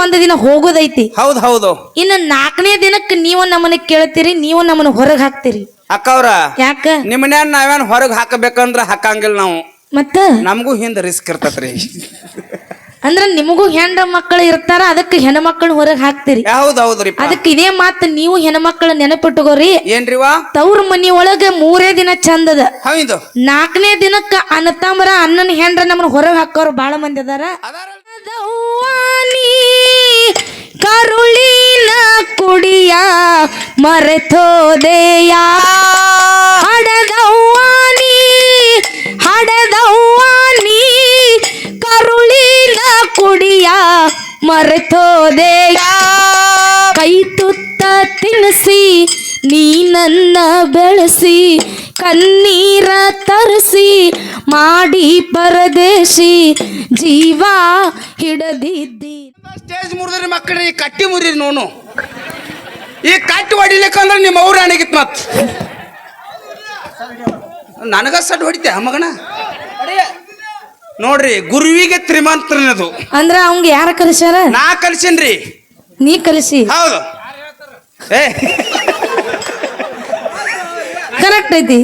ಒಂದ್ ದಿನ ಹೋಗೋದೈತಿ. ಹೌದ್ ಹೌದು. ಇನ್ನು ನಾಲ್ಕನೇ ದಿನಕ್ಕೆ ನೀವು ನಮ್ಮನ್ನ ಕೇಳ್ತೀರಿ ನೀವು ನಮ್ಮನ್ನ ಹೊರಗೆ ಹಾಕ್ತೀರಿ. ಅಕ್ಕವ್ರ ಯಾಕ? ನಿಮ್ಮನ್ಯಾನ ನಾವೇನ್ ಹೊರಗ್ ಹಾಕಬೇಕಂದ್ರ ಹಾಕಂಗಿಲ್ಲ ನಾವು. ಮತ್ತ? ನಮಗೂ ಹಿಂದ ರಿಸ್ಕ್ ಇರ್ತತ್ರಿ. ಅಂದ್ರ ನಿಮಗೂ ಹೆಣ್ಣ ಮಕ್ಕಳು ಇರ್ತಾರ ಅದಕ್ಕೆ ಹೆಣ್ಮಕ್ಳು ಹೊರಗೆ ಹಾಕ್ತೀರಿ. ಹೌದ್ ಹೌದ್ರಿ ಅದಕ್ಕೆ ಇದೇ ಮಾತು ನೀವು ಹೆಣ್ಮಕ್ಳು ನೆನಪಿಟ್ಟುಕೋರಿ ಏನ್ರಿವಾ ತವ್ರ ಮನಿ ಒಳಗ ಮೂರೇ ದಿನ ಚಂದದ ಹೌದು. ನಾಲ್ಕನೇ ದಿನಕ್ಕ ತಾಮರ ಅಣ್ಣನ ಹೆಂಡ್ರ ನಮ್ಮನ್ನ ಹೊರಗೆ ಹಾಕೋರು ಬಾಳ ಮಂದಿ ಅದಾರ. ದವ್ವಾನಿ ಕರುಳಿನ ಕುಡಿಯ ಮರೆತೋದೆಯ. ಹಡದವ್ವಾನಿ ಹಡದವ್ವಾನಿ ಕರುಳಿನ ಕುಡಿಯ ಮರೆತೋದೆಯ. ಕೈ ತುತ್ತ ತಿನ್ನಿಸಿ ನೀ ನನ್ನ ಬೆಳೆಸಿ ಕಣ್ಣೀರ ತರಿಸಿ ಮಾಡಿ ಪರದೇಶಿ ಜೀವ ಹಿಡದಿದ್ದಿ. ಸ್ಟೇಜ್ ಮುರಿದ್ರಿ ಈ ಕಟ್ಟಿ ಮುರಿರಿ ನೋನು. ಈ ಕಟ್ಟಿ ಹೊಡಿಲಿಕ್ಕಂದ್ರೆ ನಿಮ್ಮ ಅವ್ರ ಅಣಗಿತ್ ಮತ್. ನನಗ ಸಡ್ ಹೊಡಿತೆ ಮಗನ? ನೋಡ್ರಿ ಗುರುವಿಗೆ ತ್ರಿಮಂತ್ರನದು ಅಂದ್ರೆ ಅವ್ಗೆ ಯಾರ ಕಲಿಸ್ಯಾರ? ನಾ ಕಲ್ಸಿನ್ರಿ. ನೀ ಕಲಿಸಿ. ಹೌದು. ಏ ಕರೆಕ್ಟ್ ಐತಿ.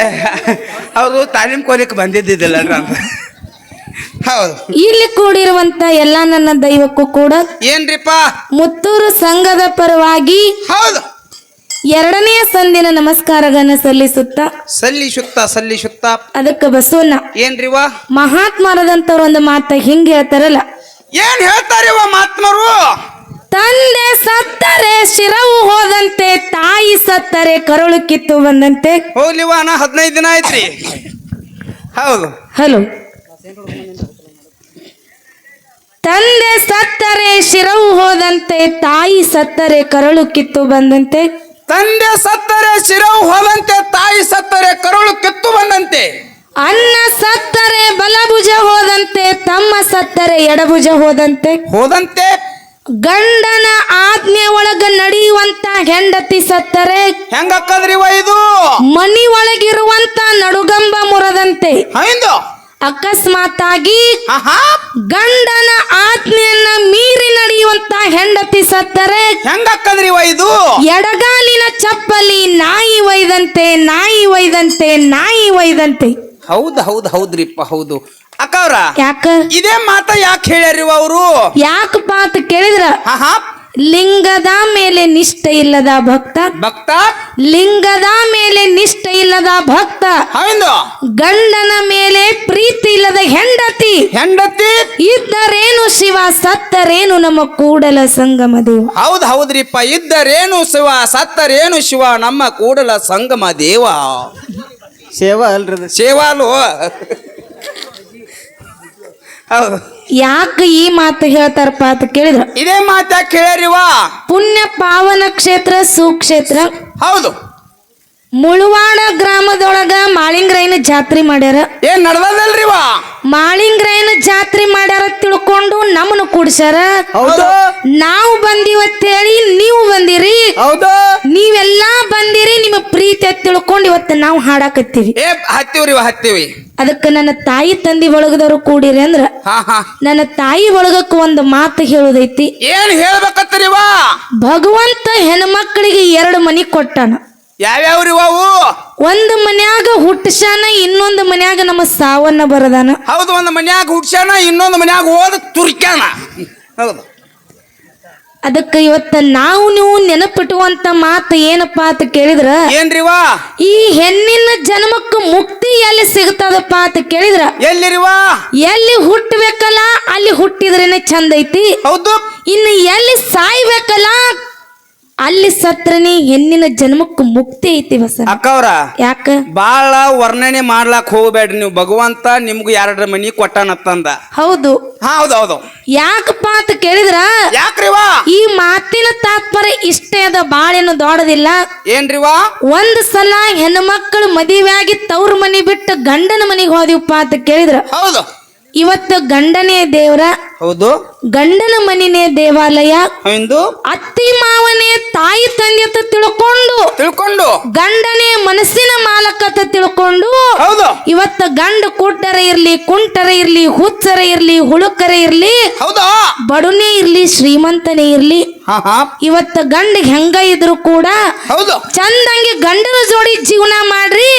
ಅವರು ತಾಲೀಮ್ ಕೋಲಿಕ್ ಬಂದಿದ್ದಿಲ್ಲ ಹೌದು. ಇಲ್ಲಿ ಕೂಡಿರುವಂತ ಎಲ್ಲಾ ನನ್ನ ದೈವಕ್ಕೂ ಕೂಡ ಏನ್ರಿಪ್ಪ? ಮುತ್ತೂರು ಸಂಘದ ಪರವಾಗಿ ಹೌದು. ಎರಡನೆಯ ಸಂದಿನ ನಮಸ್ಕಾರಗಳನ್ನ ಸಲ್ಲಿಸುತ್ತ ಸಲ್ಲಿಸುತ್ತ ಸಲ್ಲಿಸುತ್ತ. ಅದಕ್ಕೆ ಬಸವಣ್ಣ. ಏನ್ರಿವ? ಮಹಾತ್ಮರದಂತ ಒಂದು ಮಾತ ಹಿಂಗೆ ಹೇಳ್ತಾರಲ್ಲ. ಏನ್ ಹೇಳ್ತಾರಿವ ಮಾತ್ಮರು ತಂದೆ ಸತ್ತರೆ ಶಿರವು ಹೋದಂತೆ ತಾಯಿ ಸತ್ತರೆ ಕರುಳು ಕಿತ್ತು ಬಂದಂತೆ. ಹೋಗ್ಲಿವ ನಾ ಹದಿನೈದು ದಿನ ಆಯ್ತ್ರಿ. ಹೌದು. ಹಲೋ. ತಂದೆ ಸತ್ತರೆ ಶಿರವು ಹೋದಂತೆ ತಾಯಿ ಸತ್ತರೆ ಕರುಳು ಕಿತ್ತು ಬಂದಂತೆ. ತಂದೆ ಸತ್ತರೆ ಶಿರವು ಹೋದಂತೆ ತಾಯಿ ಸತ್ತರೆ ಕರುಳು ಕಿತ್ತು ಬಂದಂತೆ. ಅನ್ನ ಸತ್ತರೆ ಬಲಭುಜ ಹೋದಂತೆ ತಮ್ಮ ಸತ್ತರೆ ಎಡಭುಜ ಹೋದಂತೆ. ಹೋದಂತೆ ಗಂಡನ ಆಜ್ಞೆ ಒಳಗ ನಡೆಯುವಂತ ಹೆಂಡತಿ ಸತ್ತರೆ ಹೆಂಗಕ್ಕದ್ರಿವ ಇದು? ಮನಿ ಒಳಗಿರುವಂತ ನಡುಗಂಬ ಮುರದಂತೆ. ಹೈಂದು? ಅಕಸ್ಮಾತ್ ಆಗಿ ಆಹಾ! ಗಂಡನ ಆಜ್ಞೆಯನ್ನ ಮೀರಿ ನಡೆಯುವಂತ ಹೆಂಡತಿ ಸತ್ತರೆ. ಹೆಂಗಕ್ಕದ್ರಿವ ಇದು? ಎಡಗಾಲಿನ ಚಪ್ಪಲಿ ನಾಯಿ ಒಯ್ದಂತೆ ನಾಯಿ ಒಯ್ದಂತೆ ನಾಯಿ ಒಯ್ದಂತೆ. ಹೌದು ಹೌದು ಹೌದ್ರಿಪ್ಪ ಹೌದು. ಅಕ್ಕವ್ರ ಯಾಕ? ಇದೇ ಮಾತ ಯಾಕೆ ಹೇಳ್ಯಾರಿವ ಅವರು? ಯಾಕಪ್ಪ ಅಂತ ಕೇಳಿದ್ರ? ಲಿಂಗದ ಮೇಲೆ ನಿಷ್ಠೆ ಇಲ್ಲದ ಭಕ್ತ. ಭಕ್ತ? ಲಿಂಗದ ಮೇಲೆ ನಿಷ್ಠೆ ಇಲ್ಲದ ಭಕ್ತ. ಹೌದು ಗಂಡನ ಮೇಲೆ ಪ್ರೀತಿ ಇಲ್ಲದ ಹೆಂಡತಿ. ಹೆಂಡತಿ? ಇದ್ದರೇನು ಶಿವ ಸತ್ತರೇನು ನಮ್ಮ ಕೂಡಲ ಸಂಗಮ ದೇವ. ಹೌದ್ ಹೌದ್ರಿಪ್ಪ ಇದ್ದರೇನು ಶಿವ ಸತ್ತರೇನು ಶಿವ ನಮ್ಮ ಕೂಡಲ ಸಂಗಮ ದೇವ. ಸೇವಾ ಅಲ್ರಿ. ಸೇವಾಲು ಹೌದು. ಯಾಕೆ ಈ ಮಾತು ಹೇಳ್ತಾರಪ್ಪ ಅಂತ ಕೇಳಿದ್ರು? ಇದೇ ಮಾತಾ ಕೇಳರಿವಾ ಪುಣ್ಯ ಪಾವನ ಕ್ಷೇತ್ರ ಸುಕ್ಷೇತ್ರ. ಹೌದು. ಮುಳುವಾಡ ಗ್ರಾಮದೊಳಗ ಮಾಳಿಂಗ್ರೈನ ಜಾತ್ರೆ ಮಾಡ್ಯಾರ. ಏನ್ ನಡ್ದದಲ್ರಿ ವಾ ಮಾಳಿಂಗ್ರೈನ ಜಾತ್ರೆ ಮಾಡ್ಯಾರ ತಿಳ್ಕೊಂಡು ನಮ್ಮನ್ನು ಕೂಡ್ಸ್ಯಾರ. ಹೌದು. ನಾವು ಬಂದಿವತ್ತೇಳಿ ನೀವು ಬಂದಿರಿ. ಹೌದು. ನೀವೆಲ್ಲಾ ಬಂದಿರಿ ನಿಮ್ಮ ಪ್ರೀತಿ ತಿಳ್ಕೊಂಡು ಇವತ್ತು ನಾವು ಹಾಡಾಕತ್ತೀವಿ. ಏ ವಾ ಹತ್ತಿವಿ. ಅದಕ್ಕೆ ನನ್ನ ತಾಯಿ ತಂದಿ ಒಳಗದವ್ರು ಕೂಡಿರಿ ಅಂದ್ರ ಹಾ ಹಾ. ನನ್ನ ತಾಯಿ ಒಳಗಕ್ಕೆ ಒಂದು ಮಾತು ಹೇಳುದೈತಿ. ಏನ್ ಹೇಳ್ಬೇಕತ್ತರಿವ ಭಗವಂತ ಹೆಣ್ಮಕ್ಳಿಗೆ ಎರಡು ಮನಿ ಕೊಟ್ಟಾನ. ಯಾವ್ಯಾವ್ರಿವ ಅವು? ಒಂದು ಮನ್ಯಾಗ ಹುಟ್ಟಶಾನ ಇನ್ನೊಂದು ಮನ್ಯಾಗ ನಮ್ಮ ಸಾವನ್ನ ಬರದಾನ. ಹೌದು ಒಂದು ಮನ್ಯಾಗ ಹುಡ್ಸ್ಯಾನ ಇನ್ನೊಂದು ಮನ್ಯಾಗ ಹೋದ ತುರ್ಕ್ಯಾನ. ಹೌದು. ಅದಕ್ಕೆ ಇವತ್ತ ನಾವು ನೀವು ನೆನಪಿಟ್ಟುವಂತ ಮಾತು ಏನಪ್ಪಾ ಅಂತ ಕೇಳಿದ್ರ? ಏನ್ರಿವ ಈ ಹೆಣ್ಣಿನ ಜನ್ಮಕ್ಕೆ ಮುಕ್ತಿ ಎಲ್ಲಿ ಸಿಗ್ತದಪ್ಪ ಅಂತ ಕೇಳಿದ್ರ? ಎಲ್ಲಿರಿವ ಎಲ್ಲಿ ಹುಟ್ಟಬೇಕಲ್ಲ ಅಲ್ಲಿ ಹುಟ್ಟಿದ್ರೇನೆ ಚಂದ ಐತಿ. ಹೌದು. ಇನ್ನು ಎಲ್ಲಿ ಸಾಯ್ಬೇಕಲ್ಲ ಅಲ್ಲಿ ಸತ್ರನೇ ಹೆಣ್ಣಿನ ಜನ್ಮಕ್ಕೆ ಮುಕ್ತಿ ಐತಿ ಹೊಸ. ಅಕ್ಕವ್ರ ಯಾಕ? ಬಾಳ ವರ್ಣನೆ ಮಾಡ್ಲಾಕ್ ಹೋಗ್ಬೇಡ್ರಿ ನೀವು. ಭಗವಂತ ನಿಮ್ಗೆ ಎರಡರ ಮನಿ ಕೊಟ್ಟಾನತ್ತಂದ ಹೌದು. ಹೌದೌದು ಹೌದು ಹೌದು. ಯಾಕಪ್ಪ ಅಂತ ಕೇಳಿದ್ರ? ಯಾಕ್ರಿವಾ ಈ ಮಾತಿನ ತಾತ್ಪರ್ಯ ಇಷ್ಟೇ ಅದ ಬಾಳೇನು ದೊಡ್ಡದಿಲ್ಲ. ಏನ್ರಿವಾ ಒಂದ್ ಸಲ ಹೆಣ್ಮಕ್ಳು ಮದುವೆಯಾಗಿ ತವ್ರ ಮನೆ ಬಿಟ್ಟು ಗಂಡನ ಮನಿಗೆ ಹೋದಿವಪ್ಪ ಅಂತ ಕೇಳಿದ್ರ? ಹೌದು. ಇವತ್ತು ಗಂಡನೇ ದೇವ್ರ. ಹೌದು. ಗಂಡನ ಮನಿನೇ ದೇವಾಲಯ ಎಂದು ಅತ್ತಿ ಮಾವನೇ ತಾಯಿ ತಂದೆ ಅಂತ ತಿಳ್ಕೊಂಡು ತಿಳ್ಕೊಂಡು. ಗಂಡನೇ ಮನಸ್ಸಿನ ಮಾಲಕ ಅಂತ ತಿಳ್ಕೊಂಡು ಹೌದು. ಇವತ್ತ ಗಂಡ ಕುಟ್ಟರ ಇರ್ಲಿ ಕುಂಟರ ಇರ್ಲಿ ಹುಚ್ಚರ ಇರ್ಲಿ ಹುಳುಕರ ಇರ್ಲಿ ಹೌದಾ? ಬಡುನೇ ಇರ್ಲಿ ಶ್ರೀಮಂತನೇ ಇರ್ಲಿ ಹಾ ಹಾ. ಇವತ್ತ ಗಂಡ ಹೆಂಗ ಇದ್ರು ಕೂಡ ಹೌದು. ಚಂದಂಗೆ ಗಂಡನ ಜೋಡಿ ಜೀವನ ಮಾಡ್ರಿ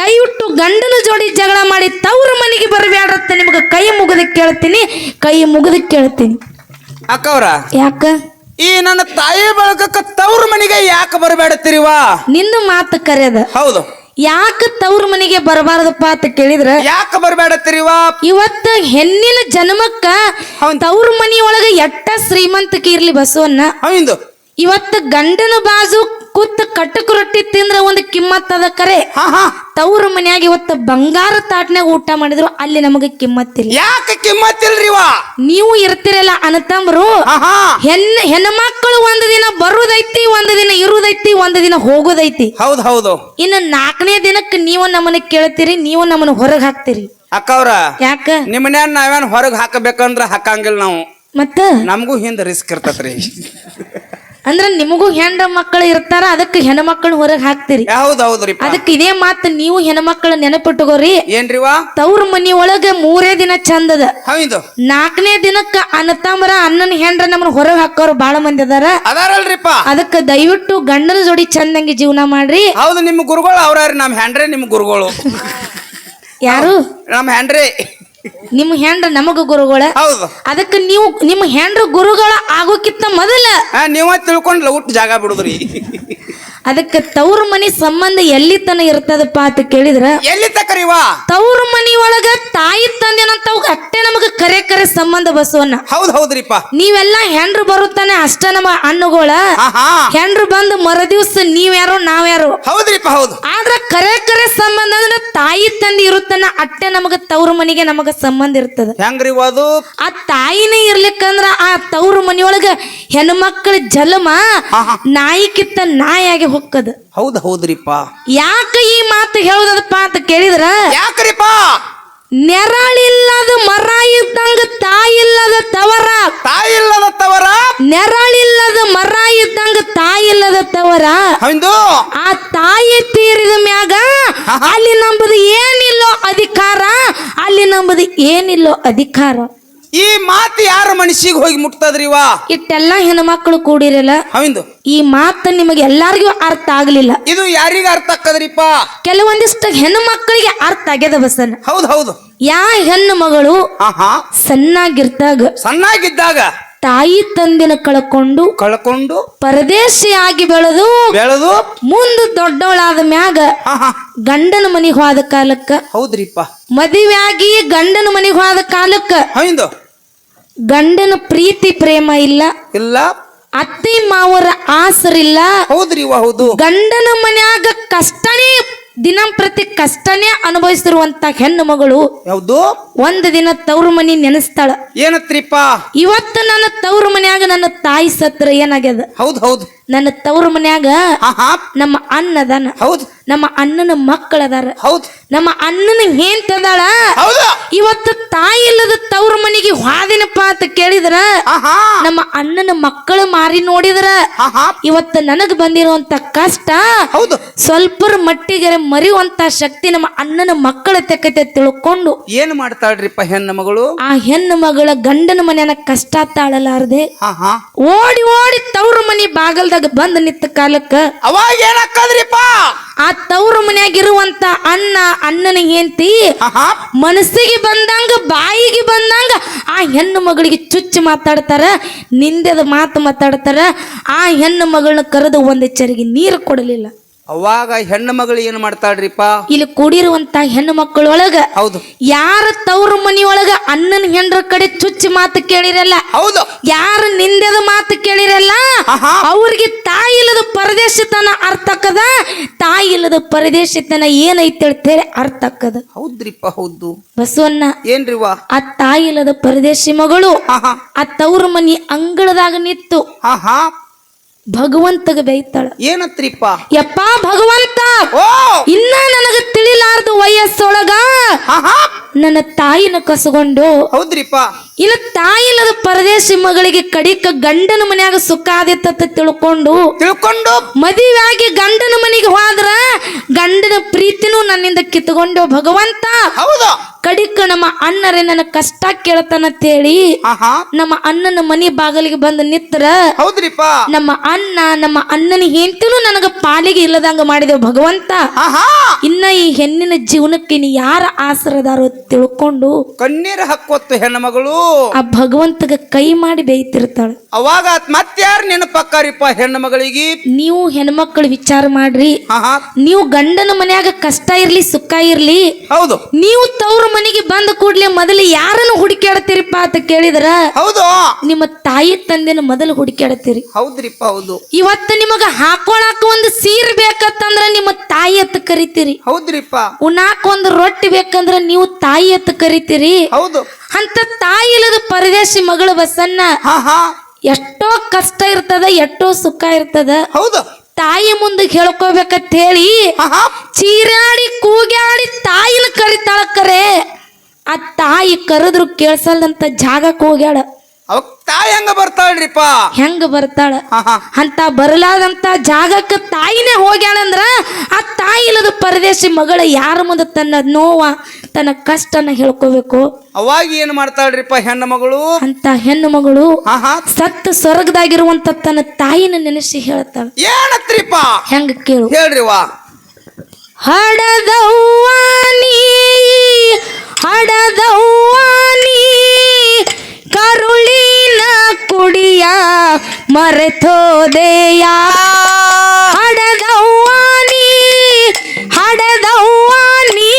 ದಯವಿಟ್ಟು ಗಂಡನ ಜೋಡಿ ಜಗಳ ಮಾಡಿ ತವ್ರ ಮನೆಗೆ ಬರಬೇಡ್ರತ್ತ ನಿಮ್ಗೆ ಕೈ ಮುಗಿದ ಕೇಳ್ತೀನಿ ಕೈ ಮುಗಿದ ಕೇಳ್ತೀನಿ. ಅಕ್ಕವ್ರ ಯಾಕ? ಈ ನನ್ನ ತಾಯಿ ಬಳಗಕ್ಕ ತವ್ರ ಮನೆಗೆ ಯಾಕೆ ಬರಬೇಡತ್ತೀರಿವಾ ನಿನ್ನ ಮಾತು ಕರೆಯದ. ಹೌದು. ಯಾಕ ತವ್ರ ಮನೆಗೆ ಬರಬಾರದಪ್ಪ ಅಂತ ಕೇಳಿದ್ರ? ಯಾಕೆ ಬರಬೇಡತ್ತೀರಿವಾ ಇವತ್ತ ಹೆಣ್ಣಿನ ಜನ್ಮಕ್ಕ ಹೌದ್. ತವ್ರ ಮನಿಯೊಳಗ ಎಟ್ಟ ಶ್ರೀಮಂತಕ್ಕೆ ಇರ್ಲಿ ಬಸವನ್ನ ಅವಿಂದು ಇವತ್ತು ಗಂಡನ ಬಾಜು ಕುತ್ತ ಕಟ್ಟಕ್ಕೆ ರೊಟ್ಟಿ ತಿಂದ್ರ ಒಂದು ಕಿಮ್ಮತ್ ಅದ ಕರೆ ತವ್ರ ಮನ್ಯಾಗ ಇವತ್ತು ಬಂಗಾರ ತಾಟ್ನ್ಯಾಗ ಊಟ ಮಾಡಿದ್ರು ಅಲ್ಲಿ ನಮಗೆ ಕಿಮ್ಮತ್ತಿಲ್ಲ. ಯಾಕೆ ಕಿಮ್ಮತ್ತಿಲ್ರಿ ನೀವು ಇರ್ತಿರಲ್ಲ ಅನತಂಬ್ರು ಹೆಣ್ಣು ಹೆಣ್ಮಕ್ಳು ಒಂದ್ ದಿನ ಬರುದೈತಿ ಒಂದ್ ದಿನ ಇರುದೈತಿ ಒಂದ್ ದಿನ ಹೋಗೋದೈತಿ. ಹೌದು ಹೌದು. ಇನ್ನು ನಾಲ್ಕನೇ ದಿನಕ್ಕೆ ನೀವು ನಮ್ಮನ್ನ ಕೇಳ್ತೀರಿ ನೀವು ನಮ್ಮನ್ನ ಹೊರಗ್ ಹಾಕ್ತೀರಿ. ಅಕ್ಕವ್ರ ಯಾಕ? ನಿಮ್ಮನ್ನ ನಾವೇನ್ ಹೊರಗೆ ಹಾಕಬೇಕಂದ್ರ ಹಾಕಂಗಿಲ್ಲ ನಾವು. ಮತ್ತ? ನಮಗೂ ಹಿಂದ್ ರಿಸ್ಕ್ ಇರ್ತತ್ರಿ. ಅಂದ್ರ ನಿಮಗೂ ಹೆಣ್ಣ ಮಕ್ಕಳು ಇರ್ತಾರ ಅದಕ್ಕೆ ಹೆಣ್ಣು ಮಕ್ಕಳು ಹೊರಗೆ ಹಾಕ್ತೀರಿ. ಹೌದು ಹೌದ್ರಿ ಅದಕ್ಕೆ ಇದೇ ಮಾತು ನೀವು ಹೆಣ್ಮಕ್ಳು ನೆನಪಿಟ್ಟುಕೋರಿ ಏನ್ರಿವಾ ತವ್ರ ಮನಿ ಒಳಗೆ ಮೂರೇ ದಿನ ಚಂದದ ಹೌದು. ನಾಲ್ಕನೇ ದಿನಕ್ಕ ತಮ್ಮರ ಅಣ್ಣನ ಹೆಂಡ್ರ ನಮ್ಮನ್ನ ಹೊರಗೆ ಹಾಕೋರು ಬಾಳ ಮಂದಿ ಅದಾರ. ಅದಾರಲ್ರಿಪ್ಪ. ಅದಕ್ಕೆ ದಯವಿಟ್ಟು ಗಂಡನ ಜೋಡಿ ಚಂದಂಗೆ ಜೀವನ ಮಾಡ್ರಿ. ಹೌದು ನಿಮ್ಮ ಗುರುಗಳು ಅವ್ರ ನಮ್ಮ ಹೆಂಡ್ರೆ ನಿಮ್ಮ ಗುರುಗಳು. ಯಾರು? ನಮ್ಮ ಹ್ಯಾಂಡ್ರೆ ನಿಮ್ಮ ಹೆಂಡ್ರ ನಮಗ ಗುರುಗಳ. ಹೌದು. ಅದಕ್ಕೆ ನೀವು ನಿಮ್ಮ ಹೆಂಡ್ರ ಗುರುಗಳ ಆಗೋಕ್ಕಿಂತ ಮೊದಲ. ನೀವ ತಿಳ್ಕೊಂಡ್ಲ ಊಟ ಜಾಗ ಬಿಡುದ್ರಿ. ಅದಕ್ಕೆ ತವ್ರ ಮನಿ ಸಂಬಂಧ ಎಲ್ಲಿ ತನ ಇರ್ತದಪ್ಪ ಅಂತ ಕೇಳಿದ್ರ? ಎಲ್ಲಿ ತಕರಿವಾ ತವ್ರ ಮನಿ ಒಳಗ ತಾಯಿ ಅಂತವ್ ಅಟ್ಟೆ ನಮಗ ಕರೆ ಕರೆ ಸಂಬಂಧ ಬಸವನ್ನ ಹೌದ್ ಹೌದ್ರಿಪ್ಪ ನೀವೆಲ್ಲ ಹೆಂಡ್ರು ಬರುತ್ತಾನೆ ಅಷ್ಟ ನಮ್ಮ ಹಣ್ಣುಗಳ ಹೆಂಡ್ರು ಬಂದು ಮರದಿವ್ಸ ನೀವ್ಯಾರು ನಾವ್ಯಾರು. ಹೌದ್ರಿಪ್ಪ ಹೌದು. ಆದ್ರ ಕರೆ ಕರೆ ಸಂಬಂಧ ಅಂದ್ರೆ ತಾಯಿ ತಂದೆ ಇರುತ್ತಾನ ಅಟ್ಟೆ ನಮಗ ತವ್ರ ಮನಿಗೆ ನಮಗ ಸಂಬಂಧ ಇರ್ತದ. ಹೆಂಗ್ರಿ ಅದು? ಆ ತಾಯಿನೇ ಇರ್ಲಿಕ್ಕಂದ್ರ ಆ ತವ್ರ ಮನಿಯೊಳಗ ಹೆಣ್ಮಕ್ಳ ಜನ್ಮ ನಾಯಿ ಕಿತ್ತ ನಾಯಿ ನಾಯಾಗಿ ಹೊಕ್ಕದ. ಹೌದ್ ಹೌದ್ರಿಪ್ಪ. ಯಾಕ ಈ ಮಾತು ಹೇಳುದಪ್ಪ ಅಂತ ಕೇಳಿದ್ರ? ಯಾಕ್ರಿಪ್ಪ? ನೆರಳಿಲ್ಲದ ಮರ ಇದ್ದಂಗ ತಾಯಿಲ್ಲದ ತವರ. ತಾಯಿಲ್ಲದ ತವರ? ನೆರಳಿಲ್ಲದ ಮರ ಇದ್ದಂಗ ತಾಯಿಲ್ಲದ ತವರ. ಹೌದು. ಆ ತಾಯಿ ತೀರಿದ ಮ್ಯಾಗ ಅಲ್ಲಿ ನಂಬದು ಏನಿಲ್ಲೋ ಅಧಿಕಾರ ಅಲ್ಲಿ ನಂಬದು ಏನಿಲ್ಲೋ ಅಧಿಕಾರ. ಈ ಮಾತು ಯಾರ ಮನಸ್ಸಿಗೆ ಹೋಗಿ ಮುಟ್ತದ್ರಿವಾ ಇಟ್ಟೆಲ್ಲ ಹೆಣ್ಮಕ್ಳು ಕೂಡಿರಲ್ಲ. ಹೌದು ಈ ಮಾತು ನಿಮಗೆ ಎಲ್ಲಾರಿಗೂ ಅರ್ಥ ಆಗ್ಲಿಲ್ಲ. ಇದು ಯಾರಿಗ ಅರ್ಥ ಆಕ್ಕದ್ರಿಪ್ಪ ಕೆಲವೊಂದಿಷ್ಟು ಹೆಣ್ಣು ಮಕ್ಕಳಿಗೆ ಅರ್ಥ ಆಗ್ಯದ ಬಸನ್ ಹೌದ್ ಹೌದು. ಯಾ ಹೆಣ್ಣು ಮಗಳು ಆಹಾ ಸಣ್ಣಾಗಿರ್ತಾಗ ಸಣ್ಣಾಗಿದ್ದಾಗ? ತಾಯಿ ತಂದಿನ ಕಳ್ಕೊಂಡು ಕಳ್ಕೊಂಡು ಪರದೇಶಿಯಾಗಿ ಬೆಳೆದು ಬೆಳೆದು ಮುಂದೆ ದೊಡ್ಡವಳಾದ ಮ್ಯಾಗ ಗಂಡನ ಮನೆಗೆ ಹೋದ ಕಾಲಕ್ಕ ಹೌದ್ರಿಪ್ಪ. ಮದುವೆಯಾಗಿ ಗಂಡನ ಮನೆಗೆ ಹೋದ ಕಾಲಕ್ಕ ಹೌದು ಗಂಡನ ಪ್ರೀತಿ ಪ್ರೇಮ ಇಲ್ಲ. ಇಲ್ಲ. ಅತ್ತೆ ಮಾವರ ಆಸರಿಲ್ಲ ಹೌದ್ರಿ ಹೌದು. ಗಂಡನ ಮನ್ಯಾಗ ಕಷ್ಟನೇ ದಿನಂಪ್ರತಿ ಕಷ್ಟನೇ ಅನುಭವಿಸಿರುವಂತ ಹೆಣ್ಣು ಮಗಳು ಯಾವ್ದು? ಒಂದು ದಿನ ತವ್ರ ಮನಿ ನೆನೆಸ್ತಾಳ. ಏನತ್ರಿಪ್ಪ? ಇವತ್ತು ನನ್ನ ತವ್ರ ಮನ್ಯಾಗ ನನ್ನ ತಾಯಿ ಸತ್ರ ಏನಾಗ್ಯದ? ಹೌದ್ ಹೌದು. ನನ್ನ ತವರು ಮನ್ಯಾಗ ನಮ್ಮ ಅಣ್ಣ ಅದಾನ ಹೌದು. ನಮ್ಮ ಅಣ್ಣನ ಮಕ್ಕಳದಾರ. ಹೌದು. ನಮ್ಮ ಅಣ್ಣನ ಹೆಂಟ್ ಅದಾಳ ಇವತ್ತು ತಾಯಿ ಇಲ್ಲದ ತವ್ರ ಮನೆಗೆ ಹಾದಿನಪ್ಪ ಅಂತ ಕೇಳಿದ್ರ. ನಮ್ಮ ಅಣ್ಣನ ಮಕ್ಕಳು ಮಾರಿ ನೋಡಿದ್ರ. ಇವತ್ತು ನನಗ್ ಬಂದಿರುವಂತ ಕಷ್ಟ. ಹೌದು. ಸ್ವಲ್ಪ ಮಟ್ಟಿಗೆ ಮರಿಯುವಂತ ಶಕ್ತಿ ನಮ್ಮ ಅಣ್ಣನ ಮಕ್ಕಳ ತೆಕ್ಕತೆ ತಿಳ್ಕೊಂಡು ಏನ್ ಮಾಡ್ತಾಳ್ರಿಪ್ಪ ಹೆಣ್ಣ ಮಗಳು? ಆ ಹೆಣ್ಣು ಮಗಳ ಗಂಡನ ಮನೆಯನ್ನ ಕಷ್ಟ ತಾಳಲಾರದೆ. ಓಡಿ ಓಡಿ ತವ್ರ ಮನಿ ಬಾಗಲ್ದಾಗ ಬಂದ್ ನಿಂತ ಕಾಲಕ್ಕ ಅವಾಗ ಏನಕ್ಕದ್ರಿಪ್ಪ ಆ ತವ್ರ ಮನ್ಯಾಗಿರುವಂತ ಅಣ್ಣ ಅಣ್ಣನ ಹೆಂಡತಿ ಮನಸ್ಸಿಗೆ ಬಂದಂಗ ಬಾಯಿಗೆ ಬಂದಂಗ ಆ ಹೆಣ್ಣು ಮಗಳಿಗೆ ಚುಚ್ಚು ಮಾತಾಡ್ತಾರ ನಿಂದದ ಮಾತು ಮಾತಾಡ್ತಾರ ಆ ಹೆಣ್ಣು ಮಗಳನ್ನ ಕರೆದು ಒಂದೆಚ್ಚರಿಗೆ ಚರಿಗೆ ನೀರು ಕೊಡಲಿಲ್ಲ. ಅವಾಗ ಹೆಣ್ಣು ಮಗಳು ಏನ್ ಮಾಡ್ತಾಳ್ರಿಪ್ಪ? ಇಲ್ಲಿ ಕೂಡಿರುವಂತ ಹೆಣ್ಣು ಮಕ್ಕಳೊಳಗ ಹೌದು. ಯಾರ ತವ್ರ ಮನಿಯೊಳಗ ಅಣ್ಣನ ಹೆಂಡ್ರ ಕಡೆ ಚುಚ್ಚಿ ಮಾತು ಕೇಳಿರಲ್ಲ ಹೌದು. ಯಾರ ನಿಂದೆದ ಮಾತು ಕೇಳಿರಲ್ಲ. ಅವ್ರಿಗೆ ತಾಯಿ ಇಲ್ಲದ ಪರದೇಶತನ ಅರ್ಥಕ್ಕದ ತಾಯಿ ಇಲ್ಲದ ಪರದೇಶತನ ಏನೈತೆ ಹೇಳ್ತೇವೆ ಅರ್ಥಕ್ಕದ ಹೌದ್ರಿಪ್ಪ ಹೌದು. ಬಸವಣ್ಣ ಏನ್ರಿವ ಆ ತಾಯಿ ಇಲ್ಲದ ಪರದೇಶಿ ಮಗಳು ಆ ತವ್ರ ಮನಿ ಅಂಗಳದಾಗ ನಿತ್ತು ಭಗವಂತಗ ಬೈತಾಳ ಏನತ್ರಿಪ್ಪ? ಯಪ್ಪ ಭಗವಂತ! ಓ! ಇನ್ನ ನನಗ ತಿಳಿಲಾರ್ದು ವಯಸ್ಸೊಳಗ ನನ್ನ ತಾಯಿನ ಕಸಗೊಂಡು ಹೌದ್ರಿಪ್ಪ. ಇನ್ನು ತಾಯಿಲ್ಲದ ಪರದೇಶಿ ಮಗಳಿಗೆ ಕಡಿಕ ಗಂಡನ ಮನ್ಯಾಗ ಸುಖ ಆದಿತ್ತ ತಿಳ್ಕೊಂಡು ತಿಳ್ಕೊಂಡು ಮದುವೆಯಾಗಿ ಗಂಡನ ಮನೆಗೆ ಹೋದ್ರ ಗಂಡನ ಪ್ರೀತಿನೂ ನನ್ನಿಂದ ಕಿತ್ಕೊಂಡು ಭಗವಂತ. ಹೌದು. ಕಡಿಕ ನಮ್ಮ ಅಣ್ಣರೇ ನನ್ನ ಕಷ್ಟ ಕೇಳ್ತಾನಂತೇಳಿ ಆಹಾ. ನಮ್ಮ ಅಣ್ಣನ ಮನಿ ಬಾಗಿಲಿಗೆ ಬಂದು ನಿತ್ರ ಹೌದ್ರಿಪ್ಪ. ನಮ್ಮ ಅಣ್ಣ ನಮ್ಮ ಅಣ್ಣನ ಹೆಂಡತಿನೂ ನನಗ ಪಾಲಿಗೆ ಇಲ್ಲದಂಗ ಮಾಡಿದೆವು ಭಗವಂತ. ಇನ್ನ ಈ ಹೆಣ್ಣಿನ ಜೀವನಕ್ಕೆ ನೀ ಯಾರ ಆಸರದಾರೋ ತಿಳ್ಕೊಂಡು ಕಣ್ಣೀರ್ ಹಕ್ಕೊತ್ತು ಹೆಣ್ಮಗಳು ಆ ಭಗವಂತಗ ಕೈ ಮಾಡಿ ಬೇಯ್ತಿರ್ತಾಳ. ಅವಾಗ ಮತ್ತಾರ ನೆನಪಕ್ಕಾರಿಪ್ಪ ಹೆಣ್ಣು ಮಗಳಿಗೆ? ನೀವು ಹೆಣ್ಮಕ್ಳು ವಿಚಾರ ಮಾಡ್ರಿ. ನೀವು ಗಂಡನ ಮನ್ಯಾಗ ಕಷ್ಟ ಇರ್ಲಿ ಸುಖ ಇರ್ಲಿ. ಹೌದು. ನೀವು ತವ್ರ ಮನೆಗೆ ಬಂದ ಕೂಡ್ಲೆ ಮೊದಲು ಯಾರನ್ನು ಹುಡುಕ್ಯಾಡ್ತೀರಿಪ್ಪ ಅಂತ ಕೇಳಿದ್ರ? ಹೌದು. ನಿಮ್ಮ ತಾಯಿ ತಂದೆನ ಮೊದಲು ಹುಡುಕ್ಯಾಡ್ತೀರಿ. ಹೌದ್ರಿಪ್ಪ ಹೌದು. ಇವತ್ತು ನಿಮಗ ಹಾಕೊಳಾಕ ಒಂದು ಸೀರೆ ಬೇಕಂತಂದ್ರ ನಿಮ್ಮ ತಾಯಿ ಅತ್ತ ಕರಿತೀರಿ. ಹೌದ್ರಿಪ್ಪ. ಉಣ್ಣಾಕ ಒಂದು ರೊಟ್ಟಿ ಬೇಕಂದ್ರ ನೀವು ತಾಯಿ ಅತ್ತ ಕರಿತೀರಿ. ಹೌದು. ಅಂತ ತಾಯಿ ಇಲ್ಲದ ಪರದೇಶಿ ಮಗಳು ಬಸನ್ನ ಹಾ ಹಾ. ಎಷ್ಟೋ ಕಷ್ಟ ಇರ್ತದ ಎಷ್ಟೋ ಸುಖ ಇರ್ತದ. ಹೌದು. ತಾಯಿ ಮುಂದೆ ಹೇಳ್ಕೋಬೇಕಂತ ಹೇಳಿ ಆಹಾ. ಚೀರಾಡಿ ಕೂಗಾಡಿ ತಾಯಿನ ಕರಿತಾಳ ಕರೆ. ಆ ತಾಯಿ ಕರೆದ್ರು ಕೇಳ್ಸಲ್ದಂತ ಜಾಗಕ್ಕೆ ಹೋಗ್ಯಾಳ. ಅವಾಗ ತಾಯಿ ಹೆಂಗ ಬರ್ತಾಳ್ರಿಪ್ಪ? ಹೆಂಗ ಬರ್ತಾಳ? ಅಂತ ಬರಲಾದಂತ ಜಾಗಕ್ಕೆ ತಾಯಿನೇ ಹೋಗ್ಯಾಳಂದ್ರ ಆ ತಾಯಿ ಇಲ್ಲದ ಪರದೇಶಿ ಮಗಳ ಯಾರ ಮುಂದೆ ತನ್ನ ನೋವ ತನ್ನ ಕಷ್ಟನ ಹೇಳ್ಕೋಬೇಕು? ಅವಾಗ ಏನ್ ಮಾಡ್ತಾಳ್ರಿಪ್ಪ ಹೆಣ್ಣು ಮಗಳು? ಅಂತ ಹೆಣ್ಣು ಮಗಳು ಸತ್ತ ಸ್ವರ್ಗದಾಗಿರುವಂತ ತನ್ನ ತಾಯಿನ ನೆನೆಸಿ ಹೇಳ್ತಾಳ. ಏನತ್ರಿಪ್ಪ? ಹೆಂಗ ಕೇಳು. ಹೇಳ್ರಿ ವಾ. ಹಡದವ್ವಾನಿ ಹಡದವ್ವಾನಿ ಕರುಳಿನ ಕುಡಿಯ ಮರೆತೋದೆಯ? ಹಡದವ್ವಾನಿ ಹಡದವ್ವಾನಿ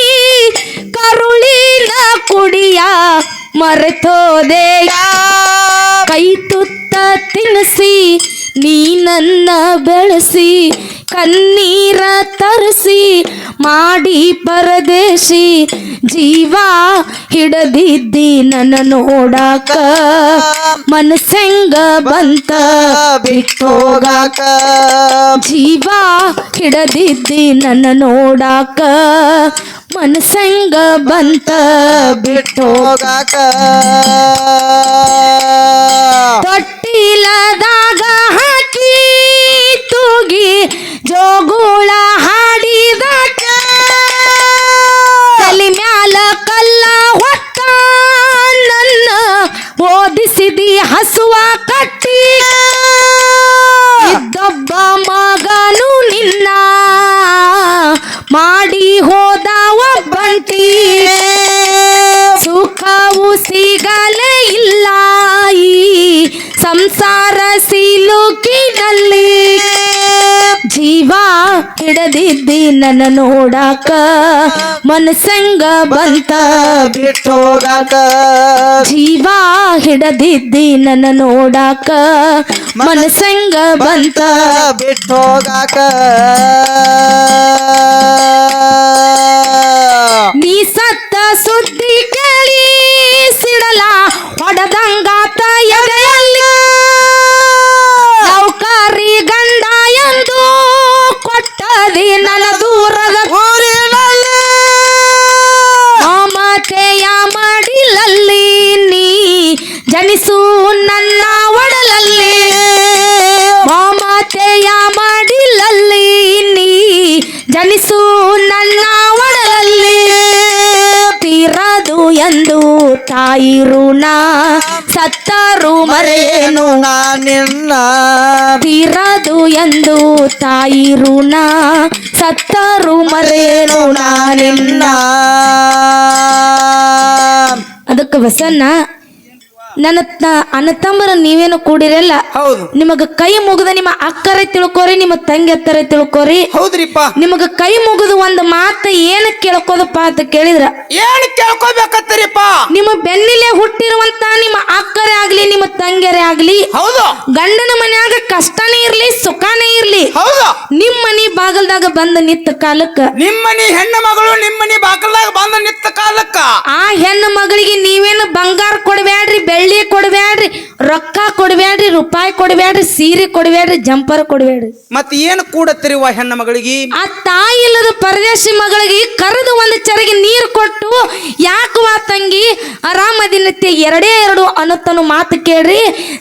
ಕರುಳಿನ ಕುಡಿಯ ಮರೆತೋದೆಯ? ಕೈ ತುತ್ತ ತಿನ್ನಿಸಿ ನೀ ನನ್ನ ಬೆಳೆಸಿ ಕಣ್ಣೀರ ತರಿಸಿ ಮಾಡಿ ಪರದೇಶಿ ಜೀವ ಹಿಡದಿದ್ದಿ ನನ್ನ ನೋಡಾಕ. ಮನಸ್ಸೆಂಗ ಬಂತ ಬಿಟ್ಟೋಗಾಕ. ಜೀವ ಹಿಡದಿದ್ದಿ ನನ್ನ ನೋಡಾಕ. ಮನಸ್ಸೆಂಗ ಬಂತ ಬಿಟ್ಟೋಗಾಕ. ತೊಟ್ಟಿಲದಾಗ ಹಾಕಿ ತೂಗಿ ಜೋಗುಳ ಹಿಡದಿದ್ದಿ ನನ್ನ ನೋಡಾಕ ಮನಸಂಗ ಬಂತ ಬಿಟ್ಟೋಗಾಕ. ಜೀವ ಹಿಡದಿದ್ದಿ ನನ್ನ ನೋಡಾಕ ಮನಸಂಗ ಬಂತ ಬಿಟ್ಟೋಗಾಕ. ನೀ ಸತ್ತ ಸುದ್ದಿ ಕೇಳಿ ಸಿಡಲ, ಹೊಡೆದಂಗಾತ ಎದೆಯಲ್ಲಿ ತಾಯಿ ಋಣ ಸತ್ತರು ಮರೆಯೇನು ಮರೇನು ನಾ ನಿನ್ನ ತೀರದು ಎಂದು ತಾಯಿ ಋಣ ಸತ್ತರು ಮರೇನು ನಾನಿನ್ನ ಅದಕ್ಕೆ ಬಸನ್ನ ನನ್ನ ಅಣ್ಣ ತಮ್ಮರ ನೀವೇನು ಕೂಡಿರಲ್ಲ ಹೌದು. ನಿಮಗ ಕೈ ಮುಗಿದ ನಿಮ್ಮ ಅಕ್ಕರೆ ತಿಳ್ಕೊರಿ ನಿಮ್ಮ ತಂಗಿ ಅತ್ತರೆ ತಿಳ್ಕೊರಿ. ಹೌದ್ರಿಪ್ಪ. ನಿಮಗ ಕೈ ಮುಗಿದು ಒಂದು ಮಾತು ಏನ ಕೇಳ್ಕೋದಪ್ಪ ಅಂತ ಕೇಳಿದ್ರ? ಏನ್ ಕೇಳ್ಕೋಬೇಕತ್ತರಿಪ್ಪ? ನಿಮ್ಮ ಬೆನ್ನಿಲೆ ಹುಟ್ಟಿರುವಂತ ನಿಮ್ಮ ಅಕ್ಕರೆ ಆಗ್ಲಿ ನಿಮ್ಮ ತಂಗಿಯರೇ ಆಗ್ಲಿ ಹೌದು. ಗಂಡನ ಮನ್ಯಾಗ ಕಷ್ಟನೇ ಇರ್ಲಿ ಸುಖನೇ ಇರ್ಲಿ. ಹೌದು. ನಿಮ್ಮ ಮನಿ ಬಾಗಲ್ದಾಗ ಬಂದ ನಿತ್ತ ಕಾಲಕ್ಕ. ನಿಮ್ಮನಿ ಹೆಣ್ಣು ಮಗಳು ನಿಮ್ಮನಿ ಬಾಗಲ್ದಾಗ ಬಂದ ನಿತ್ತ ಕಾಲಕ್ಕ. ಆ ಹೆಣ್ಣು ಮಗಳಿಗೆ ನೀವೇನು ಬಂಗಾರ ಕೊಡಬೇಡ್ರಿ ಬೆಳ್ಳಿ ಕೊಡಬೇಡ್ರಿ ರೊಕ್ಕ ಕೊಡ್ಬೇಡ್ರಿ ರೂಪಾಯಿ ಕೊಡ್ಬೇಡ್ರಿ ಸೀರೆ ಕೊಡ್ಬೇಡ್ರಿ ಜಂಪರ್ ಕೊಡ್ಬೇಡ್ರಿ. ಮತ್ ಏನ್ ಕೂಡತ್ತಿರುವ ಹೆಣ್ಣ ಮಗಳಿಗೆ? ಆ ತಾಯಿ ಇಲ್ಲದ ಪರದೇಶಿ ಮಗಳಿಗೆ ಕರೆದು ಒಂದು ಚರಿಗೆ ನೀರು ಕೊಟ್ಟು ಯಾಕುವ ತಂಗಿ ಆರಾಮದಿನತ್ತೆ ಎರಡೇ ಎರಡು ಅನ್ನತನು ಮಾತು ಕೇಳ್ರಿ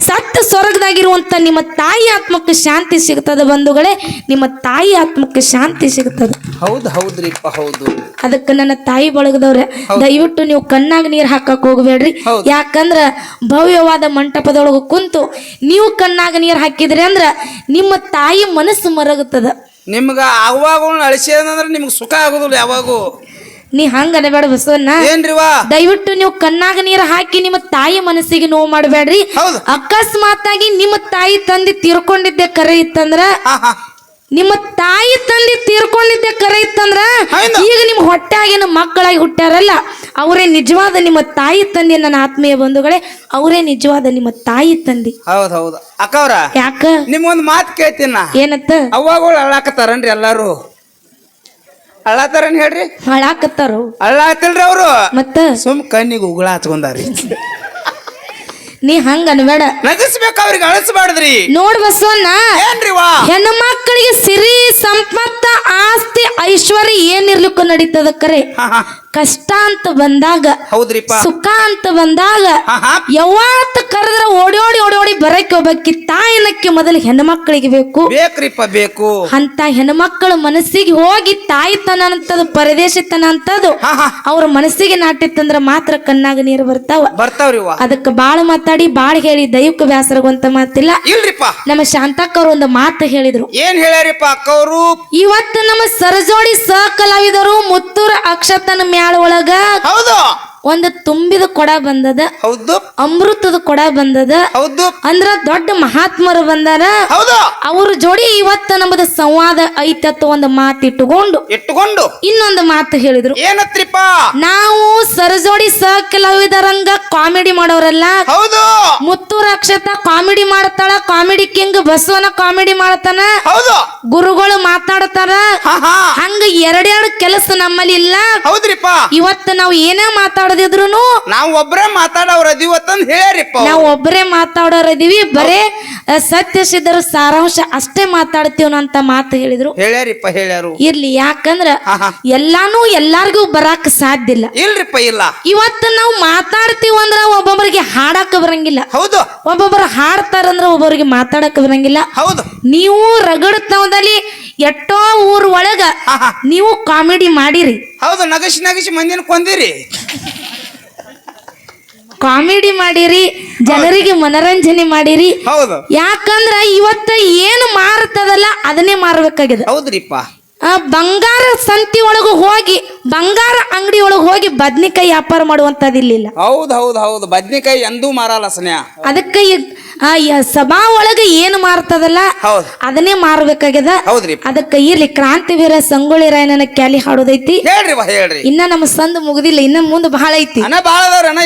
ಸತ್ತ ಸ್ವರ್ಗದಾಗಿರುವಂತ ನಿಮ್ಮ ತಾಯಿ ಆತ್ಮಕ್ಕೆ ಶಾಂತಿ ಸಿಗ್ತದೆ ಬಂಧುಗಳೇ ನಿಮ್ಮ ತಾಯಿ ಆತ್ಮಕ್ಕೆ ಶಾಂತಿ ಸಿಗ್ತದೆ. ಹೌದು ಹೌದ್ರಿ ಹೌದು. ಅದಕ್ಕೆ ನನ್ನ ತಾಯಿ ಬಳಗದವ್ರೆ ದಯವಿಟ್ಟು ನೀವು ಕಣ್ಣಾಗ ನೀರು ಹಾಕಕ್ ಹೋಗ್ಬೇಡ್ರಿ. ಯಾಕಂದ್ರ ಭವ್ಯವಾದ ಮಂಟಪದೊಳಗೆ ಕುಂತು ನೀವು ಕಣ್ಣಾಗ ನೀರು ಹಾಕಿದ್ರಿ ಅಂದ್ರ ನಿಮ್ಮ ತಾಯಿ ಮನಸ್ಸು ಮರಗುತ್ತದ. ನಿಮ್ಗ ಆಗುವಾಗ ಅಳಿಸ್ಯದಂದ್ರ ನಿಮ್ಗೆ ಸುಖ ಆಗೋದಿಲ್ಲ ಯಾವಾಗೂ. ನೀ ಹಂಗ ಬೇಡ ಬಸವಣ್ಣ. ಏನ್ರಿವಾ ದಯವಿಟ್ಟು ನೀವು ಕಣ್ಣಾಗ ನೀರು ಹಾಕಿ ನಿಮ್ಮ ತಾಯಿ ಮನಸ್ಸಿಗೆ ನೋವು ಮಾಡಬೇಡ್ರಿ. ಹೌದು. ಅಕಸ್ಮಾತಾಗಿ ನಿಮ್ಮ ತಾಯಿ ತಂದೆ ತೀರ್ಕೊಂಡಿದ್ದೆ ಕರೆ ಇತ್ತಂದ್ರ ನಿಮ್ಮ ತಾಯಿ ತಂದೆ ತೀರ್ಕೊಂಡಿದ್ದೆ ಕರೆ ಇತ್ತಂದ್ರ. ಈಗ ನಿಮ್ಮ ಹೊಟ್ಟಾಗಿನ ಮಕ್ಕಳಾಗಿ ಹುಟ್ಟಾರಲ್ಲ ಅವರೇ ನಿಜವಾದ ನಿಮ್ಮ ತಾಯಿ ತಂದೆ ನನ್ನ ಆತ್ಮೀಯ ಬಂಧುಗಳೇ ಅವರೇ ನಿಜವಾದ ನಿಮ್ಮ ತಾಯಿ ತಂದೆ. ಹೌದ್ ಹೌದು. ಅಕ್ಕವ್ರ ಯಾಕ? ನಿಮ್ಗೊಂದ್ ಮಾತು ಕೇಳ್ತೀನ ಏನತ್ತ ಅವಾಗಳು ಅಳಾಕತ್ತಾರನ್ರಿ ಎಲ್ಲಾರು? ಅಳಾತಾರನ್ ಹೇಳ್ರಿ? ಅಳಾಕತ್ತಾರು ಅಳ್ಳಾತಿಲ್ರಿ ಅವರು. ಮತ್ತ? ಸುಮ್ ಕಣ್ಣಿಗೆ ಉಗುಳ ಹಚ್ಕೊಂಡಾರಿ ನೀ ಹಂಗ ಅನ್ಬೇಡ. ನಗಿಸ್ಬೇಕು ಅವ್ರಿಗೆ ಅಳಿಸ್ಬಾರ್ದ್ರಿ. ನೋಡ್ ಬಸವಣ್ಣ. ಏನ್ರಿವಾ ಹೆಣ್ಣು ಮಕ್ಕಳಿಗೆ ಸಿರಿ ಸಂಪತ್ತ ಆಸ್ತಿ ಐಶ್ವರ್ಯ ಏನಿರ್ಲಿಕ್ಕೂ ನಡೀತದ ಕರೆ. ಕಷ್ಟ ಅಂತ ಬಂದಾಗ ಹೌದ್ರಿಪ್ಪ. ಸುಖ ಅಂತ ಬಂದಾಗ ಯಾವತ್ತ ಕರೆದ್ರ ಓಡಿ ಓಡಿ ಓಡಿ ಓಡಿ ಬರಕ್ಕೆ ಹೋಗ್ಬೇಕಿ. ತಾಯಿನಕ್ಕೆ ಮೊದಲು ಹೆಣ್ಮಕ್ಳಿಗೆ ಬೇಕು. ಬೇಕ್ರಿಪ್ಪ ಬೇಕು. ಅಂತ ಹೆಣ್ಮಕ್ಳ ಮನಸ್ಸಿಗೆ ಹೋಗಿ ತಾಯಿತನ ಅಂತದು ಪರದೇಶತನ ಅಂತದು ಹಾ ಹಾ. ಅವ್ರ ಮನಸ್ಸಿಗೆ ನಾಟಿತ್ತಂದ್ರ ಮಾತ್ರ ಕಣ್ಣಾಗ ನೀರು ಬರ್ತಾವ. ಬರ್ತಾವ್ರಿ ಅದಕ್ಕೆ ಬಾಳ ಮಾತಾಡಿ ಬಾಳ ಹೇಳಿ ದೈವಕ್ಕೆ ಬ್ಯಾಸರಗುವಂತ ಮಾತಿಲ್ಲ. ಇಲ್ರಿಪ್ಪ. ನಮ್ಮ ಶಾಂತಕ್ಕವ್ರು ಒಂದು ಮಾತು ಹೇಳಿದ್ರು. ಏನ್ ಹೇಳ್ಯಾರಿಪ್ಪ ಅಕ್ಕವ್ರು ಇವತ್ತು ನಮ್ಮ ಸರಜೋಡಿ ಸಹ ಕಲಾವಿದರು ಮುತ್ತೂರ ಅಕ್ಷತನ ಮ್ಯಾಳ ಒಳಗ ಹೌದು. ಒಂದು ತುಂಬಿದ ಕೊಡ ಬಂದದ ಹೌದು. ಅಮೃತದ ಕೊಡ ಬಂದದ ಹೌದು. ಅಂದ್ರ ದೊಡ್ಡ ಮಹಾತ್ಮರು ಬಂದಾರ. ಹೌದು. ಅವ್ರ ಜೋಡಿ ಇವತ್ತ ನಮ್ಮದ ಸಂವಾದ ಐತತ್ ಒಂದು ಮಾತು ಇಟ್ಟುಕೊಂಡು. ಇನ್ನೊಂದು ಮಾತು ಹೇಳಿದ್ರು. ಏನತ್ರಿಪ್ಪ? ನಾವು ಸರಜೋಡಿ ಸಹ ಕಲಾವಿದರಂಗ ಕಾಮಿಡಿ ಮಾಡೋರಲ್ಲ. ಹೌದು. ಮುತ್ತು ರಕ್ಷತ ಕಾಮಿಡಿ ಮಾಡ್ತಾಳ ಕಾಮಿಡಿ ಕಿಂಗ್ ಬಸವನ ಕಾಮಿಡಿ ಮಾಡ್ತಾನ. ಹೌದು. ಗುರುಗಳು ಮಾತಾಡ್ತಾರ ಹಂಗ ಎರಡೆರಡು ಕೆಲಸ ನಮ್ಮಲ್ಲಿ ಇಲ್ಲ. ಹೌದ್ರಿಪ್ಪ. ಇವತ್ತು ನಾವು ಏನೇ ಮಾತಾಡದಿದ್ರು ನಾವು ಒಬ್ರೇ ಮಾತಾಡವ್ರ ಹೇಳ್ರಿಪ್ಪ ನಾವು ಒಬ್ಬರೇ ಮಾತಾಡೋರದಿವಿ ಬರೇ ಸತ್ಯ ಸಿದ್ಧರ ಸಾರಾಂಶ ಅಷ್ಟೇ ಮಾತಾಡ್ತೀವನ ಅಂತ ಮಾತು ಹೇಳಿದ್ರು. ಹೇಳ್ಯಾರಿಪ್ಪ ಹೇಳ್ಯಾರು. ಇರ್ಲಿ ಯಾಕಂದ್ರ ಎಲ್ಲಾನು ಎಲ್ಲಾರ್ಗೂ ಬರಾಕ್ ಸಾಧ್ಯ ಇಲ್ಲ. ಇಲ್ರಿಪ್ಪ ಇಲ್ಲ. ಇವತ್ತು ನಾವು ಮಾತಾಡ್ತೀವಿ ಅಂದ್ರ ಒಬ್ಬೊಬ್ಬರಿಗೆ ಹಾಡಕ್ ಬರಂಗಿಲ್ಲ. ಹೌದು. ಒಬ್ಬೊಬ್ಬರು ಹಾಡ್ತಾರಂದ್ರ ಒಬ್ಬೊಬ್ಬರಿಗೆ ಮಾತಾಡಕ್ ಬರಂಗಿಲ್ಲ. ಹೌದು. ನೀವು ರಗಡತನದಲ್ಲಿ ಎಷ್ಟೋ ಊರ್ ಒಳಗ ನೀವು ಕಾಮಿಡಿ ಮಾಡಿರಿ. ಹೌದು ನಗಶಿ ನಗಶಿ ಮಂದಿನ ಕೊಂದಿರಿ. ಕಾಮಿಡಿ ಮಾಡಿರಿ ಜನರಿಗೆ ಮನರಂಜನೆ ಮಾಡಿರಿ. ಹೌದು. ಯಾಕಂದ್ರ ಇವತ್ತ ಏನು ಮಾರುತ್ತದಲ್ಲ ಅದನ್ನೇ ಮಾರಬೇಕಾಗಿದೆ. ಹೌದ್ರಿಪ್ಪ. ಆ ಬಂಗಾರ ಸಂತಿ ಒಳಗ ಹೋಗಿ ಬಂಗಾರ ಅಂಗಡಿ ಒಳಗ ಹೋಗಿ ಬದ್ನಿಕಾಯಿ ವ್ಯಾಪಾರ ಮಾಡುವಂತದಿಲ್ಲ ಹೌದ್ ಹೌದ್ ಹೌದು. ಬದ್ನಿಕಾಯಿ ಎಂದೂ ಮಾರಲ್ಲ ಸ್ನೇಹ ಅದಕ್ಕೆ ಈ- ಆ ಯ- ಸಭಾ ಒಳಗ ಏನು ಮಾರ್ತದಲ್ಲ ಹೌದು. ಅದನ್ನೇ ಮಾರಬೇಕಾಗ್ಯದ. ಹೌದ್ರಿ ಅದಕ್ಕೆ ಇರ್ಲಿ ಕ್ರಾಂತಿವೀರ ಸಂಗೊಳ್ಳಿ ರಾಯಣ್ಣನ ಕ್ಯಾಲಿ ಹಾಡೋದೈತಿ. ಹೇಳ್ರಿ ವಾ ಹೇಳ್ರಿ. ಇನ್ನ ನಮ್ಮ ಸಂದ್ ಮುಗುದಿಲ್ಲ ಇನ್ನ ಮುಂದೆ ಬಹಳ ಐತಿ. ಅಣ್ಣ ಅನ